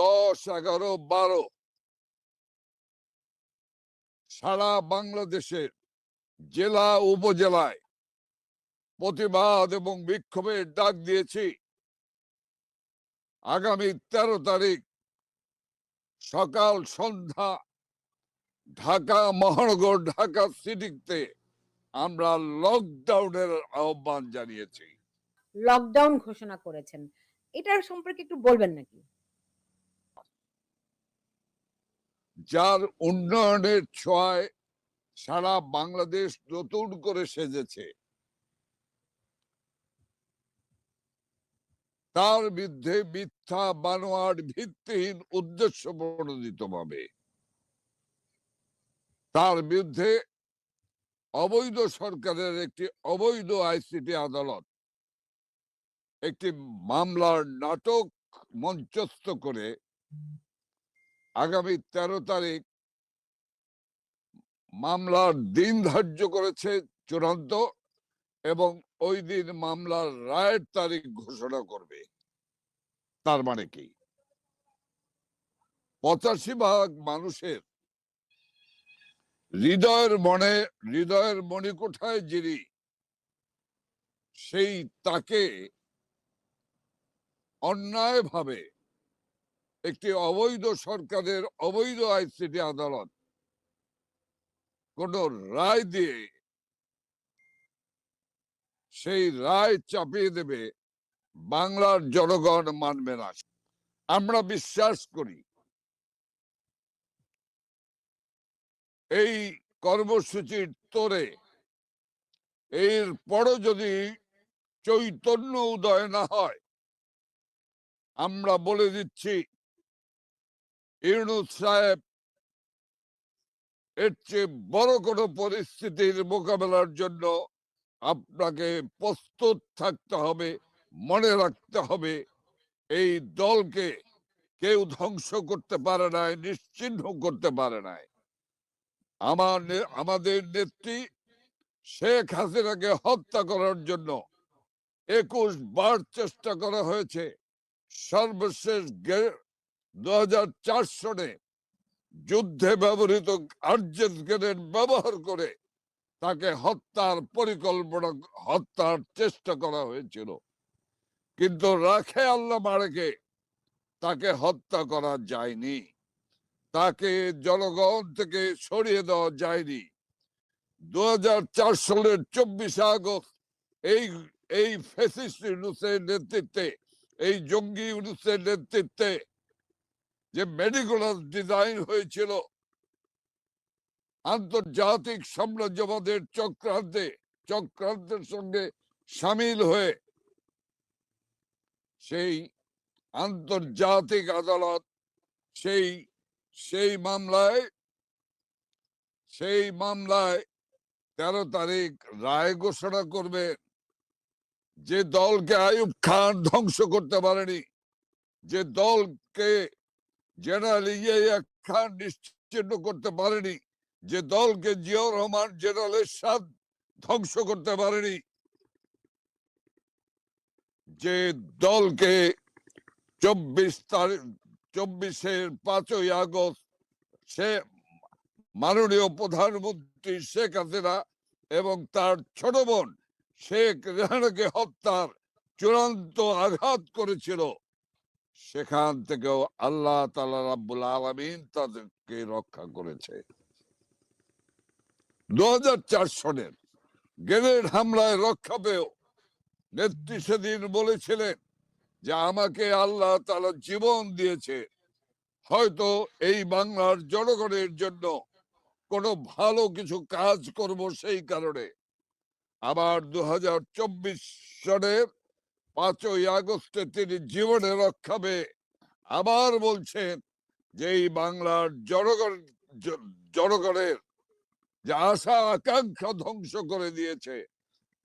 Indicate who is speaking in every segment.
Speaker 1: দশ এগারো বারো। সারা বাংলাদেশের জেলা উপজেলায় প্রতিবাদ এবং বিক্ষোভের ডাক দিয়েছি। আগামী তেরো তারিখ সকাল সন্ধ্যা ঢাকা, মহানগর, ঢাকা সিটিতে আমরা লকডাউনের আহ্বান জানিয়েছি।
Speaker 2: লকডাউন ঘোষণা করেছেন। এটার সম্পর্কে একটু বলবেন নাকি?
Speaker 1: যার উন্নয়নের ছোঁয়ায় সারা বাংলাদেশ নতুন করে সেজেছে। তার বিরুদ্ধে মিথ্যা, বানোয়াট, ভিত্তিহীন উদ্দেশ্য প্রণোদিত ভাবে তার বিরুদ্ধে অবৈধ সরকারের একটি অবৈধ আইসিটি আদালত একটি মামলার নাটক মঞ্চস্থ করে আগামী তেরো তারিখ মামলার দিন ধার্য করেছে চূড়ান্ত এবং ওই দিন মামলার রায়ের তারিখ ঘোষণা করবে। তার মানে কি? পঁচাশি ভাগ মানুষের হৃদয়ের মনে, হৃদয়ের মণিকোঠায় যিনি সেই তাকে অন্যায়ভাবে একটি অবৈধ সরকারের অবৈধ আইসিটি আদালত। কোন রায় দিয়ে সেই রায় চাপিয়ে দেবে বাংলার জনগণ মানবে না। আমরা বিশ্বাস করি এই কর্মসূচির তোরে এর পরও যদি চৈতন্য উদয় না হয়, আমরা বলে দিচ্ছি ইউনুস সাহেব, এর চেয়ে বড় কোনো পরিস্থিতির মোকাবেলার জন্য আপনাকে প্রস্তুত থাকতে হবে, মনে রাখতে হবে। এই দলকে কেউ ধ্বংস করতে পারে নাই, নিশ্চিহ্ন করতে পারে নাই। আমার আমাদের নেত্রী শেখ হাসিনাকে হত্যা করার জন্য একুশ বার চেষ্টা করা হয়েছে। সর্বশেষ সনে যুদ্ধে ব্যবহৃত আর্জেন্ট গ্রেনেড ব্যবহার করে তাকে হত্যার পরিকল্পনা, হত্যার চেষ্টা করা হয়েছিল। কিন্তু রাখে আল্লাহ মারেকে তাকে হত্যা করা যায়নি। তাকে জনগণ থেকে সরিয়ে দেওয়া যায়নি। দু সালের চব্বিশে আগস্ট এই এই ফেসিস্ট ইউনুসের নেতৃত্বে, এই জঙ্গি ইউনুসের নেতৃত্বে যে মেডিকুলার ডিজাইন হয়েছিল, আন্তর্জাতিক সাম্রাজ্যবাদের চক্রান্তে, চক্রান্তের সঙ্গে সামিল হয়ে সেই আন্তর্জাতিক আদালত, সেই সেই মামলায় সেই মামলায় তেরো তারিখ রায় ঘোষণা করবে যে দলকে আয়ুব খান ধ্বংস করতে পারেনি, যে দলকে জেনারেল ইয়ে খান নিশ্চিন্ন করতে পারেনি। যে দলকে জিয়াউর রহমান জেনারেলের এরশাদ ধ্বংস করতে পারেনি। যে দলকে চব্বিশ তারিখ চব্বিশের পাঁচই আগস্ট সে মাননীয় প্রধানমন্ত্রী শেখ হাসিনা এবং তার ছোট বোন শেখ রেহানাকে হত্যার চূড়ান্ত আঘাত করেছিল। সেখান থেকেও আল্লাহ তালা রাব্বুল আলমিন তাদেরকে রক্ষা করেছে। দু সনের গ্রেনেড হামলায় রক্ষা পেয়েও নেত্রী সেদিন বলেছিলেন যে আমাকে আল্লাহ তালা জীবন দিয়েছে। হয়তো এই বাংলার জনগণের জন্য কোনো ভালো কিছু কাজ করব সেই কারণে। আবার দু সনের পাঁচই আগস্টে তিনি জীবনে রক্ষা পেয়ে আবার বলছেন যে এই বাংলার জনগণ জনগণের যে আশা, আকাঙ্ক্ষা ধ্বংস করে দিয়েছে,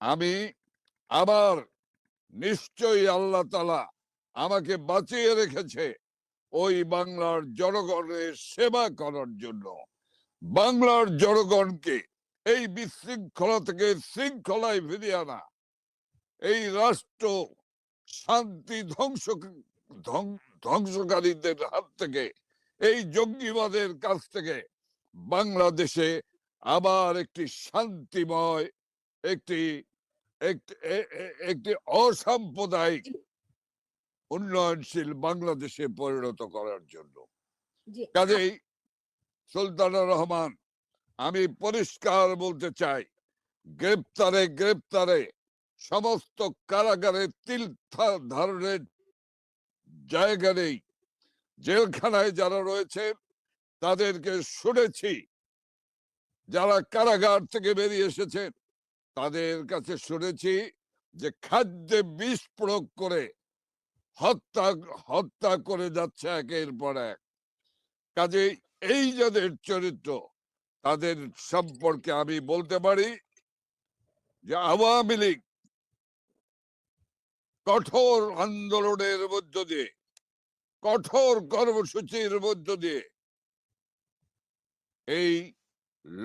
Speaker 1: আমি আবার নিশ্চয়ই আল্লাহ তালা আমাকে বাঁচিয়ে রেখেছে ওই বাংলার জনগণের সেবা করার জন্য। বাংলার জনগণকে এই বিশৃঙ্খলা থেকে শৃঙ্খলায় ফিরিয়ে আনা এই রাষ্ট্র শান্তি ধ্বংস ধ্বংসকারীদের হাত থেকে এই জঙ্গিবাদের কাছ থেকে বাংলাদেশে আবার একটি শান্তিময় একটি একটি অসাম্প্রদায়িক উন্নয়নশীল বাংলাদেশে পরিণত করার জন্য। কাজেই সুলতানা রহমান আমি পরিষ্কার বলতে চাই গ্রেপ্তারে গ্রেপ্তারে সমস্ত কারাগারে তিল ধারণের জায়গা নেই। জেলখানায় যারা রয়েছে, তাদেরকে শুনেছি। যারা কারাগার থেকে বেরিয়ে এসেছেন তাদের কাছে শুনেছি যে খাদ্যে বিষ প্রয়োগ করে হত্যা হত্যা করে যাচ্ছে একের পর এক। কাজে এই যাদের চরিত্র, তাদের সম্পর্কে আমি বলতে পারি যে আওয়ামী লীগ কঠোর আন্দোলনের মধ্য দিয়ে, কঠোর কর্মসূচির মধ্য দিয়ে, এই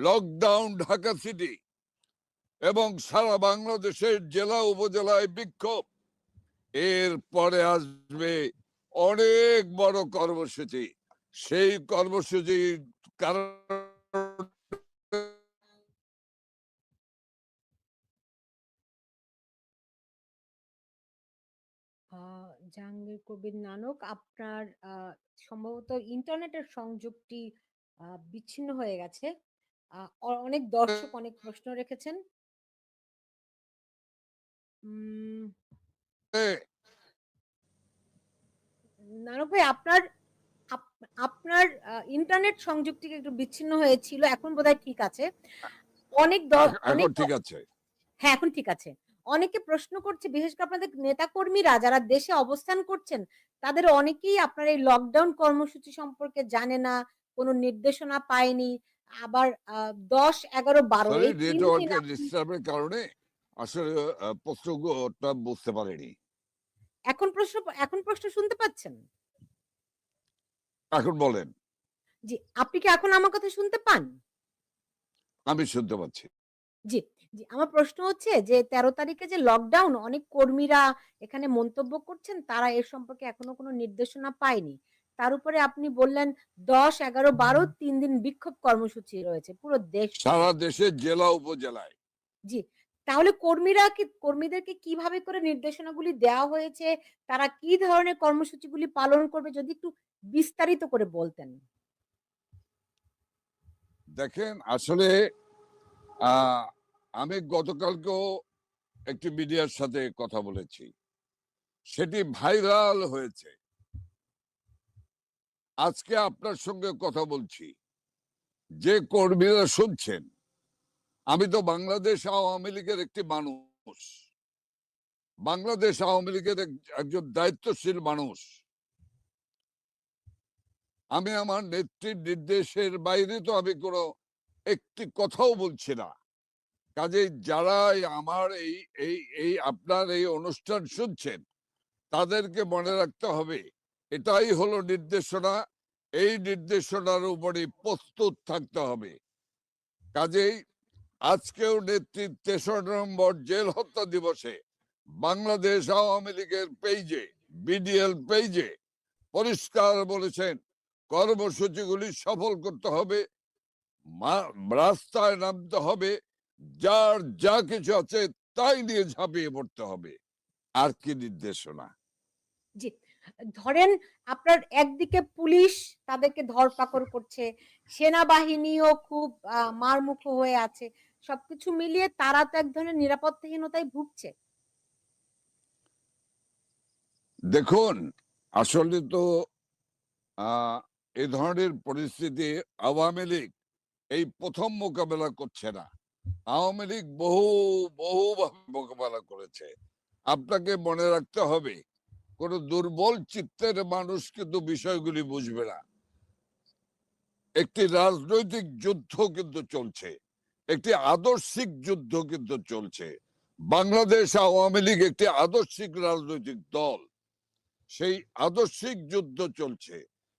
Speaker 1: লকডাউন ঢাকা সিটি এবং সারা বাংলাদেশের জেলা উপজেলায় বিক্ষোভ, এর পরে আসবে অনেক বড় কর্মসূচি। সেই কর্মসূচির কারণ
Speaker 2: জাহাঙ্গীর কবির নানক আপনার সম্ভবত ইন্টারনেটের সংযোগটি বিচ্ছিন্ন হয়ে গেছে। অনেক দর্শক অনেক প্রশ্ন রেখেছেন। নানক ভাই আপনার আপ- আপনার ইন্টারনেট সংযোগটি একটু বিচ্ছিন্ন হয়েছিল এখন বোধহয় ঠিক আছে। অনেক অনেক
Speaker 1: ঠিক আছে।
Speaker 2: হ্যাঁ এখন ঠিক আছে। অনেকে প্রশ্ন করছে বিশেষ করে আপনাদের নেতা কর্মীরা যারা দেশে অবস্থান করছেন তাদের অনেকেই আপনার এই লকডাউন কর্মসূচি সম্পর্কে জানে না কোনো নির্দেশনা পায়নি। আবার দশ এগারো বারো
Speaker 1: ডিস্টার্বের কারণে আসলে প্রশ্নটা বুঝতে পারিনি।
Speaker 2: এখন প্রশ্ন এখন প্রশ্ন শুনতে পাচ্ছেন?
Speaker 1: এখন বলেন।
Speaker 2: জি আপনি কি এখন আমার কথা শুনতে পান?
Speaker 1: আমি শুনতে পাচ্ছি।
Speaker 2: জি জি আমার প্রশ্ন হচ্ছে যে তেরো তারিখে যে লকডাউন অনেক কর্মীরা এখানে মন্তব্য করছেন তারা এর সম্পর্কে এখনও কোনো নির্দেশনা পায়নি। তার উপরে আপনি বললেন দশ এগারো বারো তিন দিন বিক্ষোভ কর্মসূচি রয়েছে পুরো দেশ
Speaker 1: সারা দেশে জেলা উপজেলায়।
Speaker 2: জি তাহলে কর্মীরা কি কর্মীদেরকে কীভাবে করে নির্দেশনাগুলি দেওয়া হয়েছে? তারা কি ধরনের কর্মসূচিগুলি পালন করবে? যদি একটু বিস্তারিত করে বলতেন।
Speaker 1: দেখেন আসলে গতকালকেও একটি মিডিয়ার সাথে কথা বলেছি। সেটি ভাইরাল হয়েছে। আজকে আপনার সঙ্গে কথা বলছি। যে কর্মীরা শুনছেন, আমি তো বাংলাদেশ আওয়ামী লীগের একটি মানুষ। বাংলাদেশ আওয়ামী লীগের একজন দায়িত্বশীল মানুষ। আমি আমার নেত্রীর নির্দেশের বাইরে তো আমি কোনো একটি কথাও বলছি না। কাজেই যারাই আমার এই এই এই আপনার এই অনুষ্ঠান শুনছেন, তাদেরকে মনে রাখতে হবে, এটাই হলো নির্দেশনা, এই নির্দেশনার উপরে প্রস্তুত থাকতে হবে। কাজেই আজকেও নেত্রীর তেসরা নম্বর জেল হত্যা দিবসে বাংলাদেশ আওয়ামী লীগের পেজে বিডিএল পেজে পরিষ্কার বলেছেন, কর্মসূচিগুলি সফল করতে হবে রাস্তায় নামতে হবে যার যা কিছু আছে তাই নিয়ে ঝাঁপিয়ে পড়তে হবে। আর কি নির্দেশনা?
Speaker 2: জি। ধরেন আপনার একদিকে পুলিশ তাদেরকে ধরপাকড় করছে সেনাবাহিনীও খুব মারমুখো হয়ে আছে। সবকিছু মিলিয়ে তারা তো এক ধরনের নিরাপত্তাহীনতায় ভুগছে।
Speaker 1: দেখুন আসলে তো আহ, এ ধরনের পরিস্থিতি আওয়ামী লীগ এই প্রথম মোকাবেলা করছে না। আওয়ামী লীগ বহু বহুভাবে মোকাবেলা করেছে। আপনাকে মনে রাখতে হবে, কোন দুর্বল চিত্তের মানুষ কিন্তু বিষয়গুলি বুঝবে না। একটি রাজনৈতিক যুদ্ধ কিন্তু চলছে, একটি আদর্শিক যুদ্ধ কিন্তু চলছে। বাংলাদেশ আওয়ামী লীগ একটি আদর্শিক রাজনৈতিক দল। সেই আদর্শিক যুদ্ধ চলছে।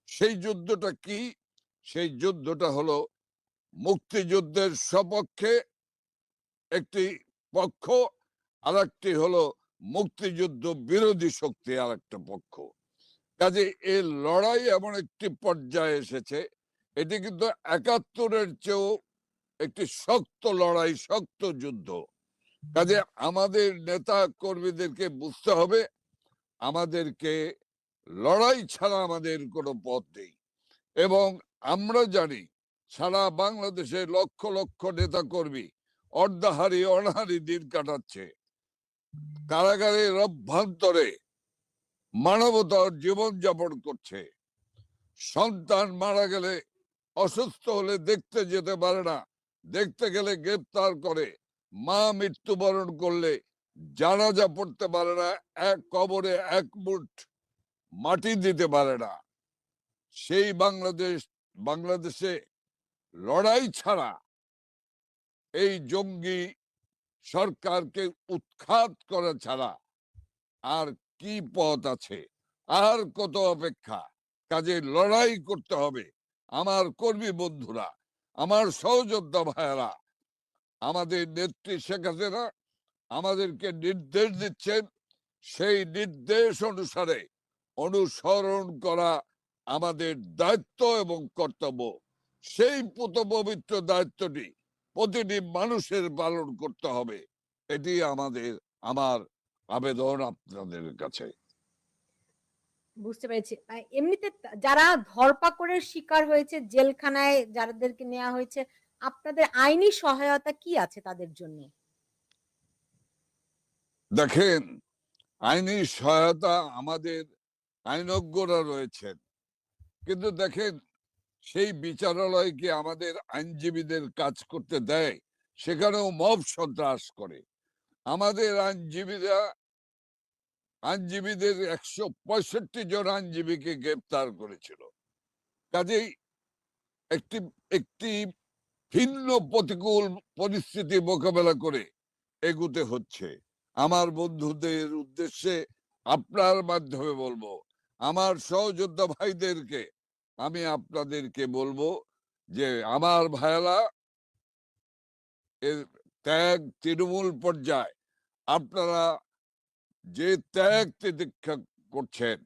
Speaker 1: সেই যুদ্ধটা কি? সেই যুদ্ধটা হলো মুক্তিযুদ্ধের সপক্ষে একটি পক্ষ আর একটি হলো মুক্তিযুদ্ধ বিরোধী শক্তি আর একটা পক্ষ। কাজে এই লড়াই এমন একটি পর্যায়ে এসেছে, এটি কিন্তু একাত্তরের চেয়েও একটি শক্ত লড়াই, শক্ত যুদ্ধ। কাজে আমাদের নেতা কর্মীদেরকে বুঝতে হবে, আমাদেরকে লড়াই ছাড়া আমাদের কোনো পথ নেই। এবং আমরা জানি, সারা বাংলাদেশে লক্ষ লক্ষ নেতা কর্মী অর্ধাহারি অনাহারি দিন কাটাচ্ছে। কারাগারের অভ্যন্তরে মানবতার জীবন যাপন করছে। সন্তান মারা গেলে অসুস্থ হলে দেখতে যেতে পারে না। দেখতে গেলে গ্রেপ্তার করে। মা মৃত্যুবরণ করলে জানাজা পড়তে পারে না। এক কবরে এক মুঠ মাটি দিতে পারে না। সেই বাংলাদেশ, বাংলাদেশে লড়াই ছাড়া এই জঙ্গি সরকারকে উৎখাত করা ছাড়া আর কি পথ আছে? আর কত অপেক্ষা? কাজে লড়াই করতে হবে। আমার কর্মী বন্ধুরা, আমার সহযোদ্ধা ভাইয়েরা, আমাদের নেত্রী শেখ হাসিনা আমাদেরকে নির্দেশ দিচ্ছেন। সেই নির্দেশ অনুসারে অনুসরণ করা আমাদের দায়িত্ব এবং কর্তব্য। সেই পুত পবিত্র দায়িত্বটি প্রতিটি মানুষের পালন করতে হবে। এটি আমাদের আমার আবেদন আপনাদের কাছে।
Speaker 2: বুঝতে পেরেছি। এমনিতে যারা ধরপাকড়ের শিকার হয়েছে জেলখানায় যাদেরকে নেওয়া হয়েছে আপনাদের আইনি সহায়তা কি আছে তাদের জন্য?
Speaker 1: দেখেন আইনি সহায়তা আমাদের আইনজ্ঞরা রয়েছেন। কিন্তু দেখেন সেই বিচারালয় কি আমাদের আইনজীবীদের কাজ করতে দেয়? সেখানেও মব সন্ত্রাস করে। আমাদের আইনজীবীরা, আইনজীবীদের একশো পঁয়ষট্টি জন আইনজীবীকে গ্রেপ্তার করেছিল। কাজেই একটি একটি ভিন্ন প্রতিকূল পরিস্থিতি মোকাবেলা করে এগুতে হচ্ছে। আমার বন্ধুদের উদ্দেশ্যে আপনার মাধ্যমে বলব, আমার সহযোদ্ধা ভাইদেরকে আমি আপনাদেরকে বলব যে, আমার ভাইয়েরা এর ত্যাগ তৃণমূল পর্যায়ে। আপনারা যে ত্যাগ তিদীক্ষা করছেন,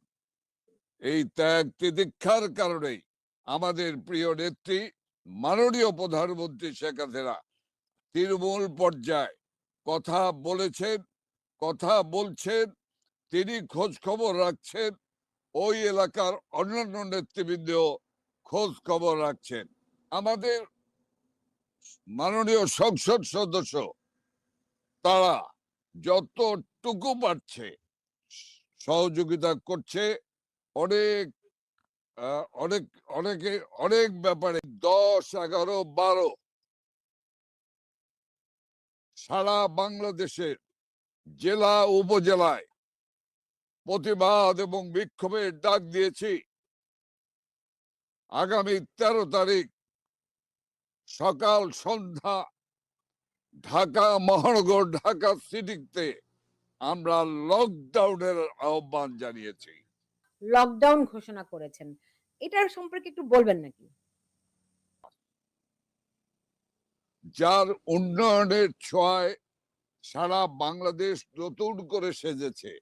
Speaker 1: এই ত্যাগ তিদীক্ষার কারণেই আমাদের প্রিয় নেত্রী, মাননীয় প্রধানমন্ত্রী শেখ হাসিনা তৃণমূল পর্যায়ে কথা বলেছেন, কথা বলছেন, তিনি খোঁজ খবর রাখছেন ওই এলাকার অন্যান্য নেতৃবৃন্দ খোঁজ খবর রাখছেন। আমাদের মাননীয় সংসদ সদস্য, তারা যতটুকু পারছে সহযোগিতা করছে। অনেক অনেক, অনেকে, অনেক ব্যাপারে দশ, এগারো, বারো সারা বাংলাদেশের জেলা, উপজেলায় প্রতিবাদ এবং বিক্ষোভের ডাক দিয়েছি। আগামী তেরো তারিখ সকাল সন্ধ্যা ঢাকা মহানগর ঢাকা সিটিতে আমরা লকডাউনের আহ্বান জানিয়েছি।
Speaker 2: লকডাউন ঘোষণা করেছেন। এটার সম্পর্কে একটু বলবেন নাকি?
Speaker 1: যার উন্নয়নের ছোঁয়ায় সারা বাংলাদেশ নতুন করে সেজেছে।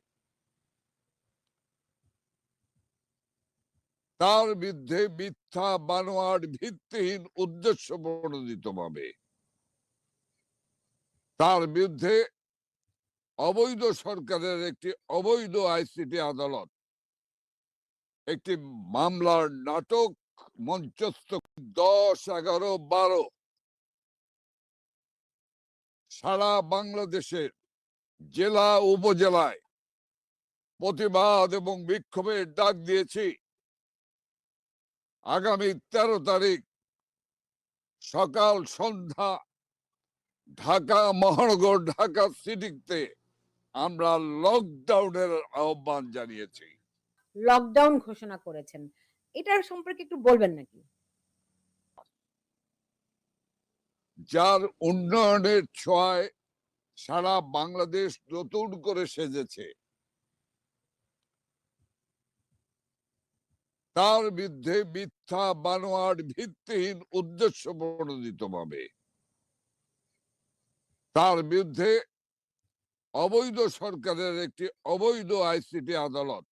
Speaker 1: তার বিরুদ্ধে মিথ্যা বানোয়াট ভিত্তিহীন উদ্দেশ্য প্রণোদিত ভাবে। তার বিরুদ্ধে অবৈধ সরকারের একটি অবৈধ আইসিটি আদালত, একটি মামলার নাটক মঞ্চস্থ দশ এগারো বারো। সারা বাংলাদেশের জেলা উপজেলায় প্রতিবাদ এবং বিক্ষোভের ডাক দিয়েছি। আগামী তেরো তারিখ সকাল সন্ধ্যা ঢাকা মহানগর ঢাকা সিটিতে আমরা লকডাউনের আহ্বান জানিয়েছি।
Speaker 2: লকডাউন ঘোষণা করেছেন। এটার সম্পর্কে একটু বলবেন নাকি?
Speaker 1: যার উন্নয়নের ছোঁয়ায় সারা বাংলাদেশ নতুন করে সেজেছে। তার বিরুদ্ধে মিথ্যা বানোয়ার ভিত্তিহীন উদ্দেশ্য প্রণোদিত ভাবে। তার বিরুদ্ধে অবৈধ সরকারের একটি অবৈধ আইসিটি আদালত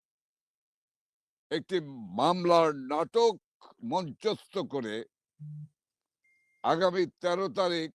Speaker 1: একটি মামলার নাটক মঞ্চস্থ করে আগামী তেরো তারিখ